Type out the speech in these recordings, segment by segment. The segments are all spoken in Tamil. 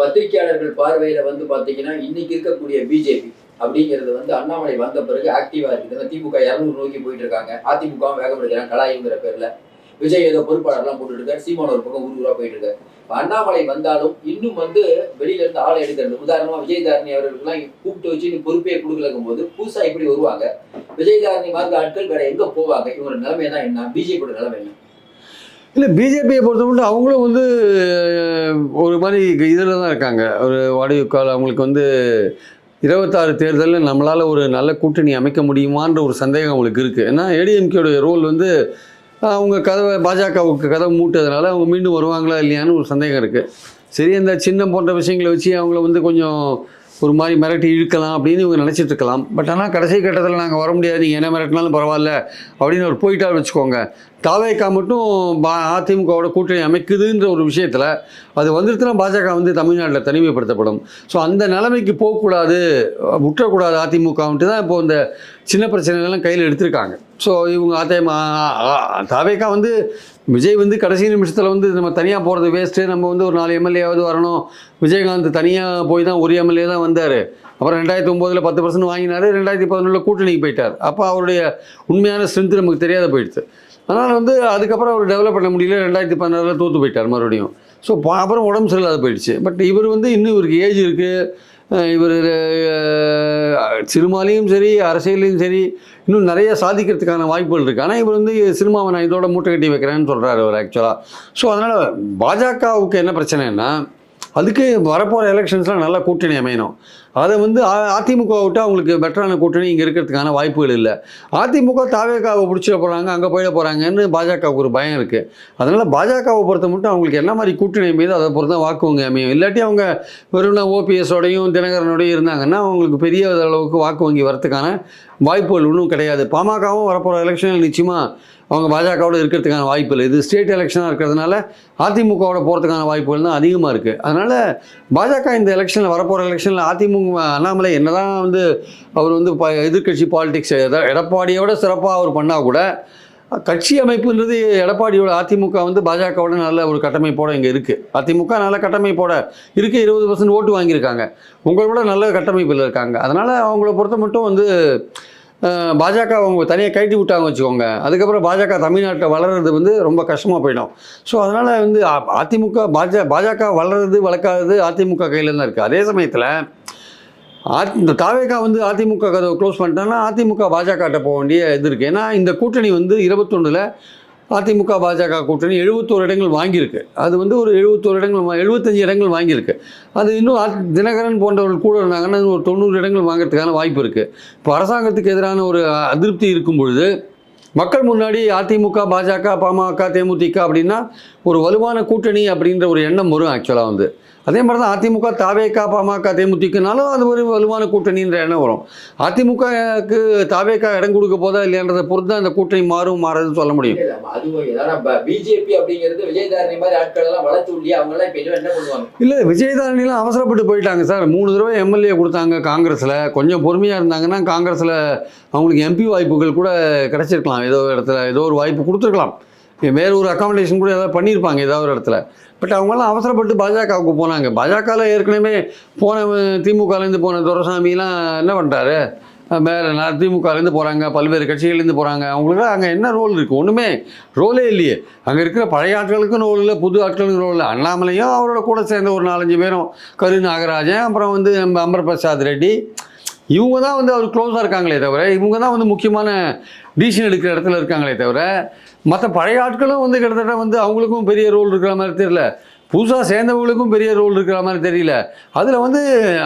பத்திரிகையாளர்கள் பார்வையில வந்து பாத்தீங்கன்னா இன்னைக்கு இருக்கக்கூடிய பிஜேபி அப்படிங்கிறது வந்து அண்ணாமலை வந்த பிறகு ஆக்டிவா இருக்குது திமுக இரநூறு நோக்கி போயிட்டு இருக்காங்க அதிமுக வேகம் எடுக்கிறாங்க கலாயுங்கிற பேர்ல. விஜய் ஏதோ பொறுப்பாளர்லாம் போட்டுட்டு இருக்காரு சீமான் ஒரு பக்கம் ஊர் ஊரா போயிட்டு இருக்காரு அண்ணாமலை வந்தாலும் இன்னும் வந்து வெளியில இருந்து ஆளை எடுக்கிறது. உதாரணமா விஜயதாரணி அவர்களுக்குலாம் கூப்பிட்டு வச்சு நீ பொறுப்பே கொடுக்கலக்கும் போது புதுசா இப்படி வருவாங்க. விஜயதாரணி மாதிரி ஆட்கள் வேற எங்க போவாங்க? இவங்க நிலைமை தான் என்ன பிஜேபியோட நிலைமை என்ன? இல்லை பிஜேபியை பொறுத்தவரைக்கும் அவங்களும் வந்து ஒரு மாதிரி இதில் தான் இருக்காங்க. ஒரு வாடகைக்கால் அவங்களுக்கு வந்து இருபத்தாறு தேர்தலில் நம்மளால் ஒரு நல்ல கூட்டணி அமைக்க முடியுமான்ற ஒரு சந்தேகம் அவங்களுக்கு இருக்குது ஏன்னா ஏடிஎம்கேடைய ரோல் வந்து அவங்க கதவை பாஜகவுக்கு கதவை மூட்டதுனால அவங்க மீண்டும் வருவாங்களா இல்லையான்னு ஒரு சந்தேகம் இருக்குது சரி அந்த சின்னம் போன்ற விஷயங்களை வச்சு அவங்கள வந்து கொஞ்சம் ஒரு மாதிரி மிரட்டி இழுக்கலாம் அப்படின்னு இவங்க நினச்சிட்டு இருக்கலாம். பட் ஆனால் கடைசி கட்டத்தில் நாங்கள் வர முடியாது. நீங்கள் என்ன மிரட்டினாலும் பரவாயில்ல அப்படின்னு ஒரு போயிட்டார் வச்சுக்கோங்க. தாவேக்கா மட்டும் பா அதிமுகவோட கூட்டணி அமைக்குதுன்ற ஒரு விஷயத்தில் அது வந்துருச்சுன்னா பாஜக வந்து தமிழ்நாட்டில் தனிமைப்படுத்தப்படும். ஸோ அந்த நிலைமைக்கு போகக்கூடாது விட்டுறக்கூடாது அதிமுகன்ட்டு தான் இப்போ இந்த சின்ன பிரச்சனைகள்லாம் கையில் எடுத்திருக்காங்க. ஸோ இவங்க அதிமுக தாவேக்கா வந்து விஜய் வந்து கடைசி நிமிஷத்தில் வந்து நம்ம தனியாக போகிறது வேஸ்ட்டு நம்ம வந்து ஒரு நாலு எம்எல்ஏவாவது வரணும். விஜயகாந்த் தனியாக போய் தான் ஒரு எம்எல்ஏ தான் வந்தார். அப்புறம் ரெண்டாயிரத்தி ஒம்போதில் பத்து பர்சன்ட் வாங்கினார் ரெண்டாயிரத்தி பதினொன்றில் கூட்டணிக்கு போயிட்டார். அப்போ அவருடைய உண்மையான ஸ்ட்ரென்த்து நமக்கு தெரியாத போயிடுச்சு. அதனால் வந்து அதுக்கப்புறம் அவர் டெவலப் பண்ண முடியல. ரெண்டாயிரத்தி பதினாறில் தோற்று போயிட்டார் மறுபடியும். ஸோ அப்புறம் உடம்பு சரியில்லாத போயிடுச்சு. பட் இவர் வந்து இன்னும் இவருக்கு ஏஜ் இருக்குது இவர் சினிமாலேயும் சரி அரசியலையும் சரி இன்னும் நிறைய சாதிக்கிறதுக்கான வாய்ப்புகள் இருக்குது ஆனால் இவர் வந்து சினிமாவை நான் இதோட மூட்டை கட்டி வைக்கிறேன்னு சொல்கிறாரு அவர் ஆக்சுவலாக ஸோ அதனால் பாஜகவுக்கு என்ன பிரச்சனைன்னா அதுக்கு வரப்போகிற எலெக்ஷன்ஸ்லாம் நல்லா கூட்டணி அமையணும். அதை வந்து அதிமுக விட்டு அவங்களுக்கு பெட்டரான கூட்டணி இங்கே இருக்கிறதுக்கான வாய்ப்புகள் இல்லை. அதிமுக தாவேக்காவை பிடிச்சிட போகிறாங்க அங்கே போயிட போகிறாங்கன்னு பாஜகவுக்கு ஒரு பயம் இருக்குது அதனால் பாஜகவை பொறுத்த மட்டும் அவங்களுக்கு என்ன மாதிரி கூட்டணி அமையுதோ அதை பொறுத்து தான் வாக்குவங்க அமையும். இல்லாட்டி அவங்க வெறும் ஓபிஎஸோடையும் தினகரனோடையும் இருந்தாங்கன்னா அவங்களுக்கு பெரிய அளவுக்கு வாக்கு வங்கி வரத்துக்கான வாய்ப்புகள் ஒன்றும் கிடையாது. பாமகவும் வரப்போகிற எலெக்ஷனில் நிச்சயமாக அவங்க பாஜகவோட இருக்கிறதுக்கான வாய்ப்பு இல்லை. இது ஸ்டேட் எலெக்ஷனாக இருக்கிறதுனால அதிமுகவோட போகிறதுக்கான வாய்ப்புகள் தான் அதிகமாக இருக்குது அதனால் பாஜக இந்த எலெக்ஷனில் வரப்போகிற எலெக்ஷனில் அதிமுக அண்ணாமலை என்னதான் வந்து அவர் வந்து ப எதிர்க்கட்சி பாலிடிக்ஸ் எடப்பாடியோட சிறப்பாக அவர் பண்ணால் கூட கட்சி அமைப்புன்றது எடப்பாடியோட அதிமுக வந்து பாஜகவோட நல்ல ஒரு கட்டமைப்போட இங்கே இருக்குது அதிமுக நல்ல கட்டமைப்போட இருக்குது இருபது பர்சன்ட் ஓட்டு வாங்கியிருக்காங்க. உங்களை நல்ல கட்டமைப்பில் இருக்காங்க. அதனால் அவங்கள பொறுத்த மட்டும் வந்து பாஜக அவங்க தனியாக கழட்டி விட்டாங்க வச்சுக்கோங்க. அதுக்கப்புறம் பாஜக தமிழ்நாட்டில் வளர்றது வந்து ரொம்ப கஷ்டமாக போயிடும். ஸோ அதனால் வந்து அ- அதிமுக பாஜ பாஜக வளர்றது வளர்க்காதது அதிமுக கையில் தான் இருக்குது அதே சமயத்தில் இந்த தாவேகா வந்து அதிமுக கதவை க்ளோஸ் பண்ணிட்டாங்கன்னா அதிமுக பாஜகட்ட போக வேண்டிய இது இருக்குது ஏன்னா இந்த கூட்டணி வந்து இருபத்தொன்னில் அதிமுக பாஜக கூட்டணி எழுபத்தோரு இடங்கள் வாங்கியிருக்கு. அது வந்து ஒரு எழுபத்தோரு இடங்கள் எழுபத்தஞ்சு இடங்கள் வாங்கியிருக்கு. அது இன்னும் தினகரன் போன்றவர்கள் கூட இருந்தாங்கன்னா ஒரு தொண்ணூறு இடங்கள் வாங்குறதுக்கான வாய்ப்பு இருக்குது இப்போ அரசாங்கத்துக்கு எதிரான ஒரு அதிருப்தி இருக்கும் பொழுது மக்கள் முன்னாடி அதிமுக பாஜக பாமக தேமுதிக அப்படின்னா ஒரு வலுவான கூட்டணி அப்படின்ற ஒரு எண்ணம் வரும் ஆக்சுவலாக வந்து. அதே மாதிரி தான் அதிமுக தாவேக்கா பாமக தேமுதிகனாலும் அது ஒரு வலுவான கூட்டணின்ற எண்ணம் வரும். அதிமுகவுக்கு தாவேக்கா இடம் கொடுக்க போதா இல்லையான்றதை பொறுத்து தான் அந்த கூட்டணி மாறும் மாறாதுன்னு சொல்ல முடியும். பிஜேபி அப்படிங்கிறது விஜயதாரணி மாதிரி ஆட்கள் எல்லாம் வளர்த்து உள்ளி அவங்க எல்லாம் இப்ப என்ன பண்ணுவாங்க? இல்லை விஜயதாரணிலாம் அவசரப்பட்டு போயிட்டாங்க சார். மூணு தடவை எம்எல்ஏ கொடுத்தாங்க காங்கிரஸில். கொஞ்சம் பொறுமையாக இருந்தாங்கன்னா காங்கிரஸில் அவங்களுக்கு எம்பி வாய்ப்புகள் கூட கிடைச்சிருக்கலாம். ஏதோ ஒரு இடத்துல ஏதோ ஒரு வாய்ப்பு கொடுத்துருக்கலாம். வேற ஒரு அக்காமடேஷன் கூட ஏதாவது பண்ணியிருப்பாங்க ஏதாவது ஒரு இடத்துல. பட் அவங்கெல்லாம் அவசரப்பட்டு பாஜகவுக்கு போனாங்க. பாஜகவில் ஏற்கனவே போன திமுகலேருந்து போன துரசாமிலாம் என்ன பண்ணுறாரு வேறு நான் திமுகலேருந்து போகிறாங்க பல்வேறு கட்சிகள்லேருந்து போகிறாங்க அவங்களுக்கு அங்கே என்ன ரோல் இருக்குது ஒன்றுமே ரோலே இல்லையே. அங்கே இருக்கிற பழைய ஆட்களுக்கும் ரோல் இல்லை புது ஆட்களுக்கும் ரோல் இல்லை. அண்ணாமலையும் அவரோட கூட சேர்ந்த ஒரு நாலஞ்சு பேரும் கரு நாகராஜன் அப்புறம் வந்து நம்ம அமர் பிரசாத் ரெட்டி. இவங்க தான் வந்து அவர் க்ளோஸாக இருக்காங்களே தவிர இவங்க தான் வந்து முக்கியமான டிசிஷன் எடுக்கிற இடத்துல இருக்காங்களே தவிர மற்ற பழைய ஆட்களும் வந்து கிட்டத்தட்ட வந்து அவங்களுக்கும் பெரிய ரோல் இருக்கிற மாதிரி தெரியல. புதுசாக சேர்ந்தவங்களுக்கும் பெரிய ரோல் இருக்கிற மாதிரி தெரியல. அதில் வந்து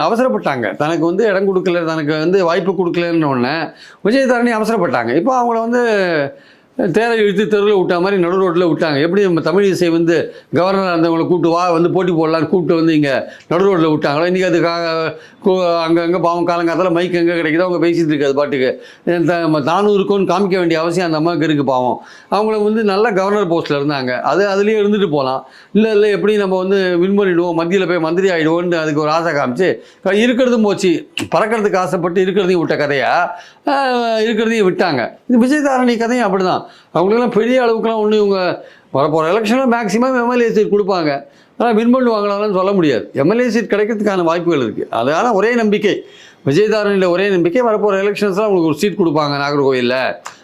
அவசரப்பட்டாங்க. தனக்கு வந்து இடம் கொடுக்கல தனக்கு வந்து வாய்ப்பு கொடுக்கலன்னு உடனே விஜயதாரணி அவசரப்பட்டாங்க. இப்போ அவங்கள வந்து தேரை இழுத்து தெருவில் விட்ட மாதிரி நடு ரோட்டில் விட்டாங்க. எப்படி நம்ம தமிழ் இசை வந்து கவர்னராக இருந்தவங்களை கூப்பிட்டு வா வந்து போட்டி போடலான்னு கூப்பிட்டு வந்து இங்கே நடு ரோட்டில் விட்டாங்களோ? இன்றைக்கி அதுக்காக அங்கங்கே பாவம் காலங்காலத்தில் மைக் எங்கே கிடைக்குதோ அவங்க பேசிட்டு இருக்காது பாட்டுக்கு. இந்த தானும் காமிக்க வேண்டிய அவசியம் அந்த அம்மாவுக்கு இருக்குது பாவம். அவங்கள வந்து நல்லா கவர்னர் போஸ்ட்டில் இருந்தாங்க. அது அதுலேயே இருந்துட்டு போகலாம் இல்லை இல்லை எப்படி நம்ம வந்து வின் மத்தியில் போய் மந்திரி ஆகிடுவோன்னு அதுக்கு ஒரு ஆசை காமிச்சு இருக்கிறதும் போச்சு. பறக்கிறதுக்கு ஆசைப்பட்டு இருக்கிறதையும் விட்ட கதையாக இருக்கிறதையும் விட்டாங்க. இந்த விஜயதாரணி கதையும் அப்படி தான் அவங்களுக்கெல்லாம் பெரிய அளவுக்குலாம் ஒன்று இவங்க வரப்போகிற எலெக்ஷனில் மேக்ஸிமம் எம்எல்ஏ சீட் கொடுப்பாங்க. ஆனால் வின் பண்ணுவாங்களான்னு சொல்ல முடியாது. எம்எல்ஏ சீட் கிடைக்கிறதுக்கான வாய்ப்புகள் இருக்குது அதனால் ஒரே நம்பிக்கை. விஜயதாரணியில் ஒரே நம்பிக்கை வரப்போகிற எலெக்ஷன்ஸில் அவங்களுக்கு ஒரு சீட் கொடுப்பாங்க நாகர்கோவிலில்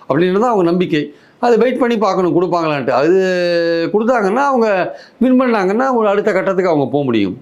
அப்படின்றது தான் அவங்க நம்பிக்கை. அது வெயிட் பண்ணி பார்க்கணும் கொடுப்பாங்களான்ட்டு. அது கொடுத்தாங்கன்னா அவங்க வின் பண்ணாங்கன்னா அவங்க அடுத்த கட்டத்துக்கு அவங்க போக முடியும்.